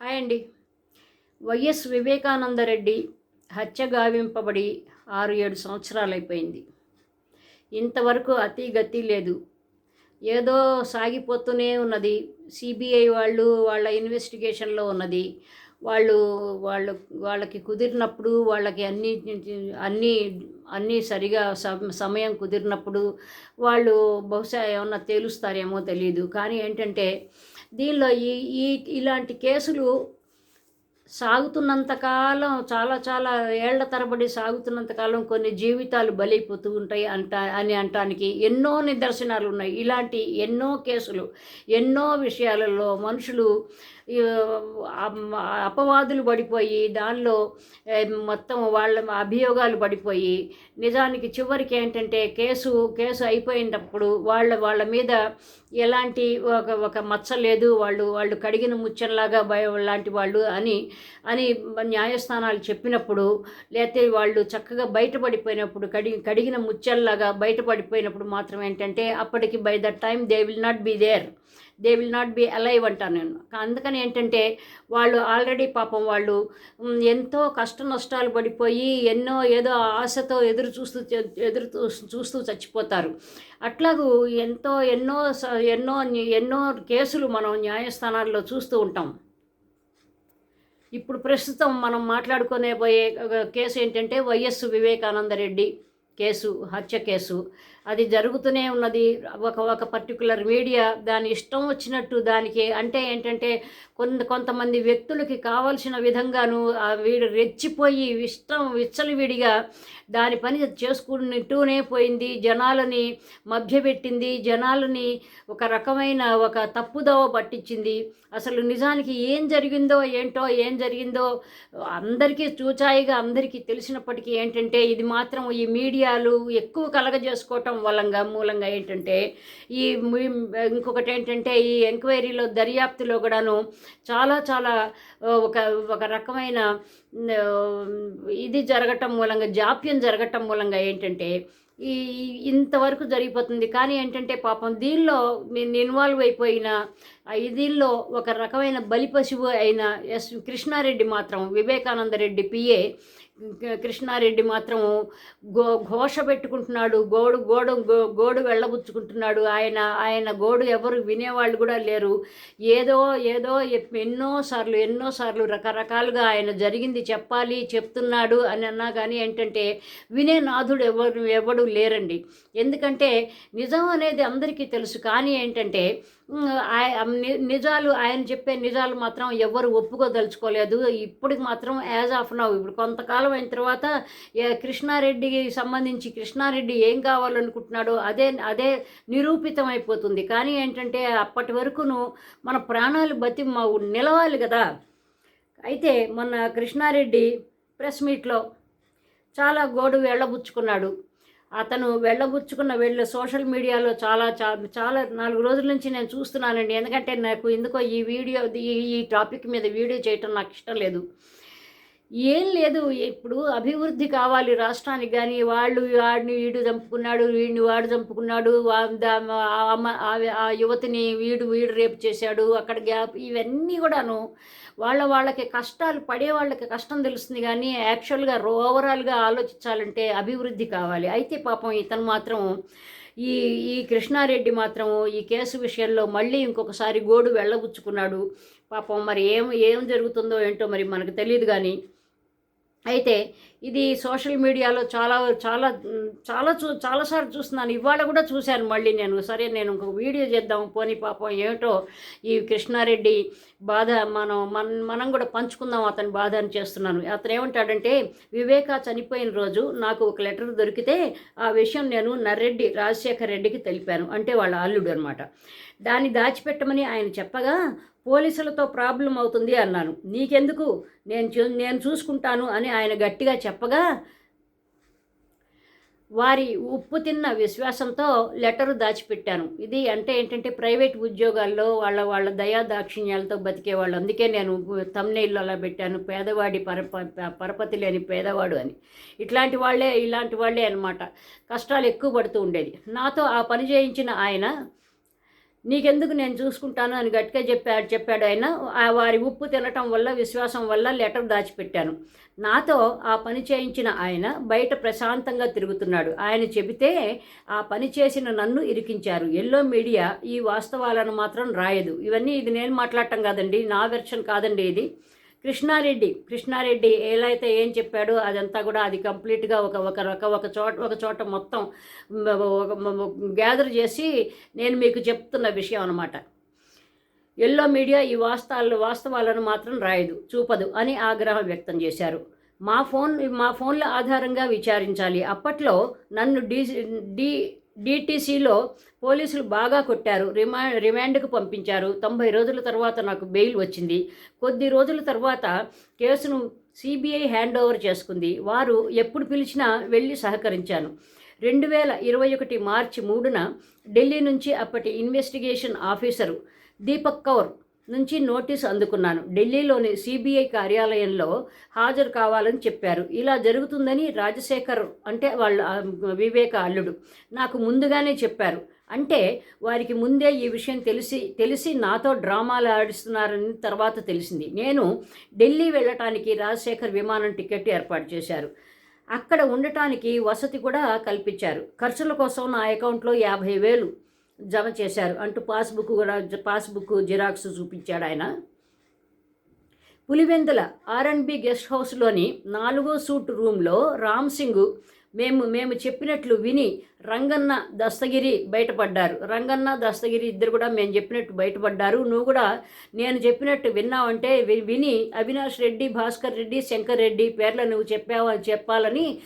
Hi అండి. YS Vivekananda Reddy హత్య గావింపబడి ఆరు ఏడు సంవత్సరాలు అయిపోయింది ఇంతవరకు అతి గతి లేదు. ఏదో సాగిపోతూనే ఉన్నది. సిబిఐ వాళ్ళు వాళ్ళ ఇన్వెస్టిగేషన్లో ఉన్నది. వాళ్ళు వాళ్ళు వాళ్ళకి కుదిరినప్పుడు వాళ్ళకి అన్ని అన్నీ అన్నీ సరిగా సమయం కుదిరినప్పుడు వాళ్ళు బహుశా ఏమన్నా తేలుస్తారేమో తెలియదు కానీ ఏంటంటే దీనిలో ఈ ఈ ఇలాంటి కేసులు సాగుతున్నంతకాలం చాలా చాలా ఏళ్ళ తరబడి సాగుతున్నంతకాలం కొన్ని జీవితాలు బలైపోతూ ఉంటాయి అంట అని అంటానికి ఎన్నో నిదర్శనాలు ఉన్నాయి. ఇలాంటి ఎన్నో కేసులు ఎన్నో విషయాలలో మనుషులు అపవాదులు పడిపోయి దానిలో మొత్తం వాళ్ళ అభియోగాలు పడిపోయి నిజానికి చివరికి ఏంటంటే కేసు కేసు అయిపోయినప్పుడు వాళ్ళ వాళ్ళ మీద ఎలాంటి ఒక ఒక మచ్చ లేదు వాళ్ళు వాళ్ళు కడిగిన ముచ్చంలాగా భయ లాంటి వాళ్ళు అని అని న్యాయస్థానాలు చెప్పినప్పుడు లేకపోతే వాళ్ళు చక్కగా బయటపడిపోయినప్పుడు కడి కడిగిన ముచ్చల్లాగా బయటపడిపోయినప్పుడు మాత్రం ఏంటంటే అప్పటికి by the time they will not be there they will not be alive అంటాను నేను. అందుకని ఏంటంటే వాళ్ళు ఆల్రెడీ పాపం వాళ్ళు ఎంతో కష్ట నష్టాలు పడిపోయి ఎన్నో ఏదో ఆశతో ఎదురు చూస్తూ ఎదురు చూస్తూ చచ్చిపోతారు. అట్లాగూ ఎంతో ఎన్నో స- ఎన్నో ఎన్నో కేసులు మనం న్యాయస్థానాల్లో చూస్తూ ఉంటాం. ఇప్పుడు ప్రస్తుతం మనం మాట్లాడుకునే పోయే కేసు ఏంటంటే వైఎస్ వివేకానందరెడ్డి కేసు హత్య కేసు. అది జరుగుతూనే ఉన్నది. ఒక ఒక పర్టికులర్ మీడియా దాని ఇష్టం వచ్చినట్టు దానికి అంటే ఏంటంటే కొంత కొంతమంది వ్యక్తులకి కావలసిన విధంగాను వీడు రెచ్చిపోయి ఇష్టం విచ్చలవిడిగా దాని పని చేసుకుంటూనే పోయింది. జనాలని మభ్యపెట్టింది. జనాలని ఒక రకమైన ఒక తప్పుదోవ పట్టించింది. అసలు నిజానికి ఏం జరిగిందో ఏంటో ఏం జరిగిందో అందరికీ చూచాయిగా అందరికీ తెలిసినప్పటికీ ఏంటంటే ఇది మాత్రం ఈ మీడియాలు ఎక్కువ కలగజేసుకోవటం వలంగా మూలంగా ఏంటంటే ఈ ఇంకొకటి ఏంటంటే ఈ ఎంక్వైరీలో దర్యాప్తులో కూడాను చాలా చాలా ఒక ఒక రకమైన ఇది జరగటం మూలంగా జాప్యం జరగటం మూలంగా ఏంటంటే ఈ ఇంతవరకు జరిగిపోతుంది. కానీ ఏంటంటే పాపం దీనిలో నేను ఇన్వాల్వ్ అయిపోయిన దీనిలో ఒక రకమైన బలి పశువు అయిన ఎస్ కృష్ణారెడ్డి మాత్రం వివేకానంద రెడ్డి పిఏ కృష్ణారెడ్డి మాత్రము గో ఘోష పెట్టుకుంటున్నాడు గోడు గోడు గో- గోడు వెళ్ళబుచ్చుకుంటున్నాడు. ఆయన ఆయన గోడు ఎవరు వినేవాళ్ళు కూడా లేరు. ఏదో ఏదో ఎన్నోసార్లు ఎన్నోసార్లు రకరకాలుగా ఆయన జరిగింది చెప్పాలి చెప్తున్నాడు అని అన్నా కానీ ఏంటంటే వినే నాథుడు ఎవరు ఎవడు లేరండి. ఎందుకంటే నిజం అనేది అందరికీ తెలుసు. కానీ ఏంటంటే నిజాలు ఆయన చెప్పే నిజాలు మాత్రం ఎవరు ఒప్పుకోదలుచుకోలేదు. ఇప్పటికి మాత్రం యాజ్ ఆఫ్ నౌ. ఇప్పుడు కొంతకాలం అయిన తర్వాత కృష్ణారెడ్డికి సంబంధించి కృష్ణారెడ్డి ఏం కావాలనుకుంటున్నాడో అదే అదే నిరూపితం అయిపోతుంది కానీ ఏంటంటే అప్పటి వరకును మన ప్రాణాలు బతి మా నిలవాలి కదా. అయితే మొన్న కృష్ణారెడ్డి ప్రెస్ మీట్లో చాలా గోడు వెళ్ళబుచ్చుకున్నాడు. అతను వెళ్ళబుచ్చుకున్న వెళ్ళ సోషల్ మీడియాలో చాలా చా- చాలా నాలుగు రోజుల నుంచి నేను చూస్తున్నానండి. ఎందుకంటే నాకు ఎందుకో ఈ వీడియో ఈ ఈ టాపిక్ మీద వీడియో చేయటం నాకు ఇష్టం లేదు. ఏం లేదు ఇప్పుడు అభివృద్ధి కావాలి రాష్ట్రానికి కానీ వాళ్ళు వాడిని వీడు చంపుకున్నాడు వీడిని వాడు చంపుకున్నాడు ఆ యువతిని వీడు వీడు రేపు చేశాడు అక్కడ గ్యాప్ ఇవన్నీ కూడాను వాళ్ళ వాళ్ళకి కష్టాలు పడే వాళ్ళకి కష్టం తెలుస్తుంది కానీ యాక్చువల్గా ఓవరాల్గా ఆలోచించాలంటే అభివృద్ధి కావాలి. అయితే పాపం ఇతను మాత్రం ఈ ఈ కృష్ణారెడ్డి మాత్రం ఈ కేసు విషయంలో మళ్ళీ ఇంకొకసారి గోడు వెళ్ళబుచ్చుకున్నాడు. పాపం మరి ఏం ఏం జరుగుతుందో ఏంటో మరి మనకు తెలియదు కానీ అయితే ఇది సోషల్ మీడియాలో చాలా చాలా చాలా చూ చాలాసార్లు చూస్తున్నాను. ఇవాళ కూడా చూశాను మళ్ళీ నేను. సరే నేను ఇంకొక వీడియో చేద్దాం. పోనీ పాపం ఏమిటో ఈ కృష్ణారెడ్డి బాధ మనం మన మనం కూడా పంచుకుందాం అతని బాధ అని చేస్తున్నాను. అతను ఏమంటాడంటే వివేక చనిపోయిన రోజు నాకు ఒక లెటర్ దొరికితే ఆ విషయం నేను నర్రెడ్డి రాజశేఖర్ రెడ్డికి తెలిపాను. అంటే వాళ్ళ అల్లుడు అనమాట దాన్ని దాచిపెట్టమని ఆయన చెప్పగా పోలీసులతో ప్రాబ్లం అవుతుంది అన్నాను. నీకెందుకు? నేను చూ నేను చూసుకుంటాను అని ఆయన గట్టిగా చెప్పగా వారి ఉప్పు తిన్న విశ్వాసంతో లెటరు దాచిపెట్టాను. ఇది అంటే ఏంటంటే ప్రైవేట్ ఉద్యోగాల్లో వాళ్ళ వాళ్ళ దయా దాక్షిణ్యాలతో బతికే వాళ్ళు. అందుకే నేను తమ్నేళ్ళు అలా పెట్టాను. పేదవాడి పరప పరపతి లేని పేదవాడు అని. ఇట్లాంటి వాళ్ళే ఇలాంటి వాళ్ళే అనమాట కష్టాలు ఎక్కువ పడుతూ ఉండేది. నాతో ఆ పని చేయించిన ఆయన నీకెందుకు నేను చూసుకుంటాను అని గట్టిగా చెప్పాడు చెప్పాడు ఆయన. వారి ఉప్పు తినటం వల్ల విశ్వాసం వల్ల లెటర్ దాచిపెట్టాను. నాతో ఆ పని చేయించిన ఆయన బయట ప్రశాంతంగా తిరుగుతున్నాడు. ఆయన చెబితే ఆ పని చేసిన నన్ను ఇరికించారు. ఎల్లో మీడియా ఈ వాస్తవాలను మాత్రం రాయదు. ఇవన్నీ ఇది నేను మాట్లాడటం కాదండి నా వెర్షన్ కాదండి ఇది. కృష్ణారెడ్డి కృష్ణారెడ్డి ఎలా అయితే ఏం చెప్పాడో అదంతా కూడా అది కంప్లీట్గా ఒక ఒక రక ఒక చోట ఒక చోట మొత్తం గ్యాదర్ చేసి నేను మీకు చెప్తున్న విషయం అనమాట ఎల్లో మీడియా ఈ వాస్తవాలు వాస్తవాలను మాత్రం రాయదు చూపదు అని ఆగ్రహం వ్యక్తం చేశారు. మా ఫోన్ మా ఫోన్ల ఆధారంగా విచారించాలి. అప్పట్లో నన్ను డీ డీ డిటీసీలో పోలీసులు బాగా కొట్టారు. రిమా రిమాండ్కు పంపించారు. తొంభై రోజుల తర్వాత నాకు బెయిల్ వచ్చింది. కొద్ది రోజుల తర్వాత కేసును సిబిఐ హ్యాండ్ ఓవర్ చేసుకుంది. వారు ఎప్పుడు పిలిచినా వెళ్ళి సహకరించాను. రెండు వేల ఇరవై ఒకటి మార్చి మూడున ఢిల్లీ నుంచి అప్పటి ఇన్వెస్టిగేషన్ ఆఫీసరు దీపక్ కౌర్ నుంచి నోటీస్ అందుకున్నాను. ఢిల్లీలోని సిబిఐ కార్యాలయంలో హాజరు కావాలని చెప్పారు. ఇలా జరుగుతుందని రాజశేఖర్ అంటే వాళ్ళ వివేక అల్లుడు నాకు ముందుగానే చెప్పారు. అంటే వారికి ముందే ఈ విషయం తెలిసి తెలిసి నాతో డ్రామాలు ఆడిస్తున్నారని తర్వాత తెలిసింది. నేను ఢిల్లీ వెళ్ళటానికి రాజశేఖర్ విమానం టికెట్ ఏర్పాటు చేశారు. అక్కడ ఉండటానికి వసతి కూడా కల్పించారు. ఖర్చుల కోసం నా అకౌంట్లో యాభై వేలు జమ చేశారు. అంటూ పాస్బుక్ కూడా పాస్బుక్ జిరాక్స్ చూపించాడు ఆయన. పులివెందుల ఆర్ఎన్బి గెస్ట్ హౌస్లోని నాలుగో సూట్ రూమ్లో రామ్ సింగ్ మేము మేము చెప్పినట్లు విని రంగన్న దస్తగిరి బయటపడ్డారు. రంగన్న దస్తగిరి ఇద్దరు కూడా మేము చెప్పినట్టు బయటపడ్డారు. నువ్వు కూడా నేను చెప్పినట్టు విన్నావంటే వి- విని అవినాష్ రెడ్డి భాస్కర్ రెడ్డి శంకర్ రెడ్డి పేర్లు నువ్వు చెప్పావని చెప్పాలని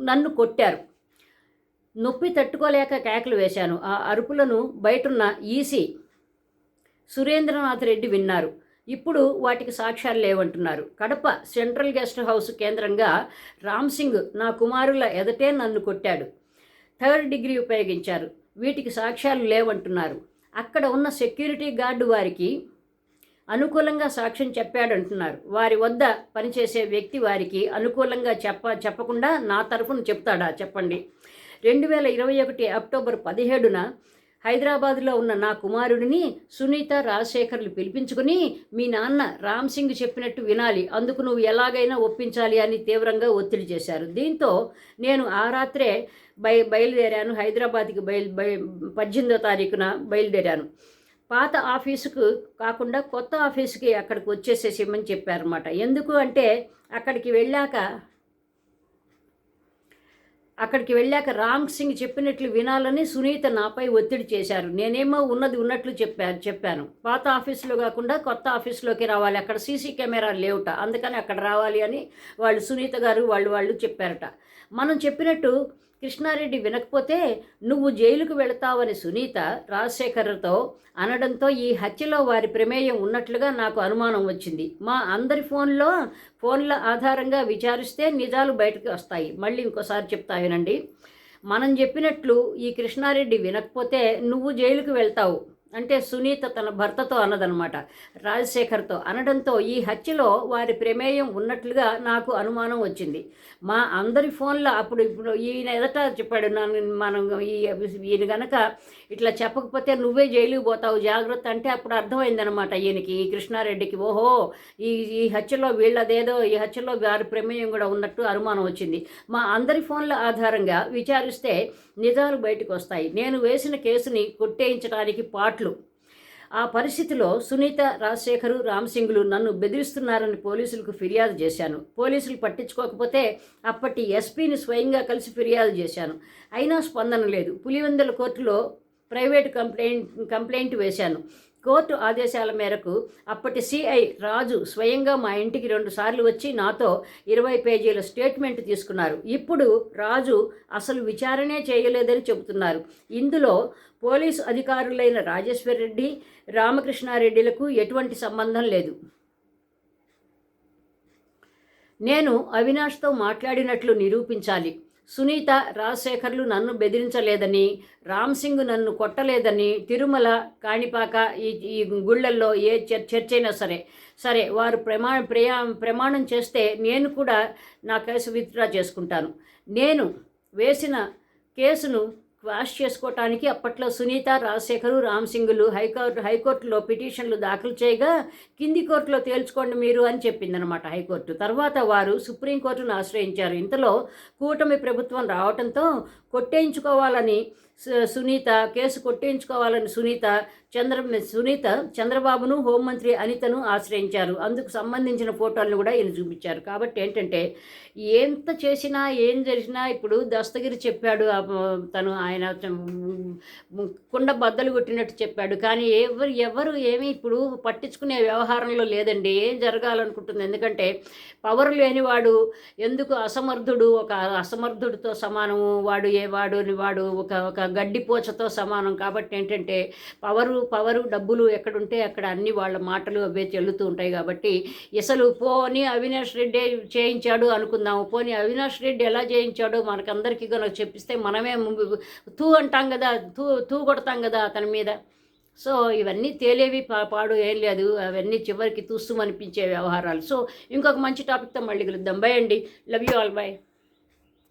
నన్ను కొట్టారు. నొప్పి తట్టుకోలేక కేకలు వేశాను. ఆ అరుపులను బయటున్న ఈసీ సురేంద్రనాథ్ రెడ్డి విన్నారు. ఇప్పుడు వాటికి సాక్ష్యాలు లేవంటున్నారు. కడప సెంట్రల్ గెస్ట్ హౌస్ కేంద్రంగా రామ్ సింగ్ నా కుమారుల ఎదటే నన్ను కొట్టాడు. థర్డ్ డిగ్రీ ఉపయోగించారు. వీటికి సాక్ష్యాలు లేవంటున్నారు. అక్కడ ఉన్న సెక్యూరిటీ గార్డు వారికి అనుకూలంగా సాక్ష్యం చెప్పాడంటున్నారు. వారి వద్ద పనిచేసే వ్యక్తి వారికి అనుకూలంగా చెప్ప చెప్పకుండా నా తరఫున చెప్తాడా? చెప్పండి. రెండు వేల ఇరవై ఒకటి అక్టోబర్ పదిహేడున హైదరాబాద్లో ఉన్న నా కుమారుడిని సునీత రాజశేఖర్లు పిలిపించుకుని మీ నాన్న రామ్ సింగ్ చెప్పినట్టు వినాలి అందుకు నువ్వు ఎలాగైనా ఒప్పించాలి అని తీవ్రంగా ఒత్తిడి చేశారు. దీంతో నేను ఆ రాత్రే బయ బయలుదేరాను హైదరాబాద్కి బయలు బయ పద్దెనిమిదో తారీఖున బయలుదేరాను. పాత ఆఫీసుకు కాకుండా కొత్త ఆఫీసుకి అక్కడికి వచ్చేసేసేమని చెప్పారన్నమాట. ఎందుకు అంటే అక్కడికి వెళ్ళాక అక్కడికి వెళ్ళాక రామ్ సింగ్ చెప్పినట్లు వినాలని సునీత నాపై ఒత్తిడి చేశారు. నేనేమో ఉన్నది ఉన్నట్లు చెప్పాను చెప్పాను. పాత ఆఫీసులో కాకుండా కొత్త ఆఫీసులోకి రావాలి. అక్కడ సీసీ కెమెరా లేవుట. అందుకని అక్కడ రావాలి అని వాళ్ళు సునీత గారు వాళ్ళు వాళ్ళు చెప్పారట. మనం చెప్పినట్టు కృష్ణారెడ్డి వినకపోతే నువ్వు జైలుకు వెళతావని సునీత రాజశేఖర్తో అనడంతో ఈ హత్యలో వారి ప్రమేయం ఉన్నట్లుగా నాకు అనుమానం వచ్చింది. మా అందరి ఫోన్లో ఫోన్ల ఆధారంగా విచారిస్తే నిజాలు బయటకు వస్తాయి. మళ్ళీ ఇంకోసారి చెప్తా వినండి. మనం చెప్పినట్లు ఈ కృష్ణారెడ్డి వినకపోతే నువ్వు జైలుకు వెళ్తావు. అంటే సునీత తన భర్తతో అన్నదనమాట రాజశేఖర్తో అనడంతో ఈ హత్యలో వారి ప్రమేయం ఉన్నట్లుగా నాకు అనుమానం వచ్చింది. మా అందరి ఫోన్లో అప్పుడు ఇప్పుడు ఈయన ఎదట చెప్పాడు నన్ను మనం ఈ ఈయన గనక ఇట్లా చెప్పకపోతే నువ్వే జైలుకి పోతావు జాగ్రత్త అంటే అప్పుడు అర్థమైందనమాట ఈయనకి ఈ కృష్ణారెడ్డికి. ఓహో ఈ ఈ హత్యలో వీళ్ళదేదో ఈ హత్యలో వారి ప్రమేయం కూడా ఉన్నట్టు అనుమానం వచ్చింది. మా అందరి ఫోన్ల ఆధారంగా విచారిస్తే నిజాలు బయటకు వస్తాయి. నేను వేసిన కేసుని కొట్టేయించడానికి పాట్లు ఆ పరిస్థితిలో సునీత రాజశేఖరు రామసింగులు నన్ను బెదిరిస్తున్నారని పోలీసులకు ఫిర్యాదు చేశాను. పోలీసులు పట్టించుకోకపోతే అప్పటి ఎస్పీని స్వయంగా కలిసి ఫిర్యాదు చేశాను. అయినా స్పందన లేదు. పులివెందుల కోర్టులో ప్రైవేట్ కంప్లైంట్ కంప్లైంట్ వేశాను. కోర్టు ఆదేశాల మేరకు అప్పటి సిఐ రాజు స్వయంగా మా ఇంటికి రెండుసార్లు వచ్చి నాతో ఇరవై పేజీల స్టేట్మెంట్ తీసుకున్నారు. ఇప్పుడు రాజు అసలు విచారణే చేయలేదని చెబుతున్నారు. ఇందులో పోలీసు అధికారులైన రాజేశ్వర్ రెడ్డి రామకృష్ణారెడ్డిలకు ఎటువంటి సంబంధం లేదు. నేను అవినాష్తో మాట్లాడినట్లు నిరూపించాలి. సునీత రాజశేఖర్లు నన్ను బెదిరించలేదని రామ్ సింగ్ నన్ను కొట్టలేదని తిరుమల కాణిపాక ఈ ఈ గుళ్ళల్లో ఏ చర్ చర్చ అయినా సరే. సరే వారు ప్రమా ప్రయా ప్రమాణం చేస్తే నేను కూడా నా కేసు విత్డ్రా చేసుకుంటాను. నేను వేసిన కేసును క్వాష్ చేసుకోవటానికి అప్పట్లో సునీత రాజశేఖరు రామ్సింగ్లు హైకోర్టు హైకోర్టులో పిటిషన్లు దాఖలు చేయగా కింది కోర్టులో తేల్చుకోండి మీరు అని చెప్పిందనమాట హైకోర్టు. తర్వాత వారు సుప్రీంకోర్టును ఆశ్రయించారు. ఇంతలో కూటమి ప్రభుత్వం రావడంతో కొట్టేయించుకోవాలని సు- సునీత కేసు కొట్టేయించుకోవాలని సునీత చంద్ర సునీత చంద్రబాబును హోంమంత్రి అనితను ఆశ్రయించారు. అందుకు సంబంధించిన ఫోటోలను కూడా ఈయన చూపించారు. కాబట్టి ఏంటంటే ఎంత చేసినా ఏం చేసినా ఇప్పుడు దస్తగిరి చెప్పాడు ఆ, తను ఆయన ఆయన కుండ బద్దలు కొట్టినట్టు చెప్పాడు. కానీ ఎవరు ఎవరు ఏమీ ఇప్పుడు పట్టించుకునే వ్యవహారంలో లేదండి. ఏం జరగాలనుకుంటుంది? ఎందుకంటే పవర్ లేనివాడు ఎందుకు అసమర్థుడు? ఒక అసమర్థుడితో సమానము. వాడు ఏ వాడు వాడు ఒక ఒక గడ్డిపోచతో సమానం. కాబట్టి ఏంటంటే పవరు పవరు డబ్బులు ఎక్కడుంటే అక్కడ అన్ని వాళ్ళ మాటలు అవే చెల్లుతూ ఉంటాయి కాబట్టి అసలు పోని అవినాష్ రెడ్డి చేయించాడు అనుకుందాము. పోని అవినాష్ రెడ్డి ఎలా చేయించాడో మనకందరికీ కనుక చెప్పిస్తే మనమే తూ అంటాం కదా తూ తూ కొడతాం కదా అతని మీద. సో ఇవన్నీ తేలేవి పా- పాడు ఏం లేదు. అవన్నీ చివరికి తూస్తూ అనిపించే వ్యవహారాలు. సో ఇంకొక మంచి టాపిక్తో మళ్ళీ కలుద్దాం. బై అండి. Love you all by